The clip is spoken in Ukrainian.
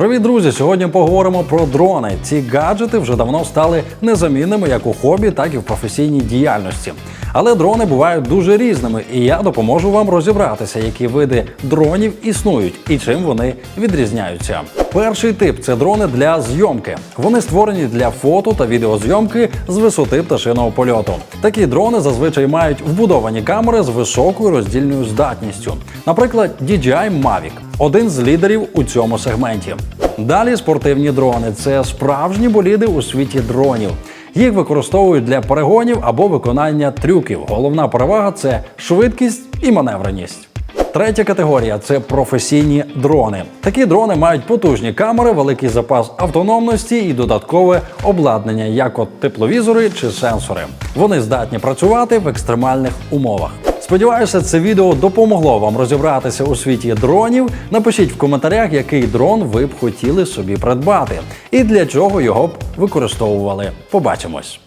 Привіт, друзі! Сьогодні поговоримо про дрони. Ці гаджети вже давно стали незамінними як у хобі, так і в професійній діяльності. Але дрони бувають дуже різними, і я допоможу вам розібратися, які види дронів існують і чим вони відрізняються. Перший тип це дрони для зйомки. Вони створені для фото та відеозйомки з висоти пташиного польоту. Такі дрони зазвичай мають вбудовані камери з високою роздільною здатністю. Наприклад, DJI Mavic – один з лідерів у цьому сегменті. Далі спортивні дрони це справжні боліди у світі дронів. Їх використовують для перегонів або виконання трюків. Головна перевага це швидкість і маневреність. Третя категорія це професійні дрони. Такі дрони мають потужні камери, великий запас автономності і додаткове обладнання, як от тепловізори чи сенсори. Вони здатні працювати в екстремальних умовах. Сподіваюся, це відео допомогло вам розібратися у світі дронів. Напишіть в коментарях, який дрон ви б хотіли собі придбати і для чого його б використовували. Побачимось.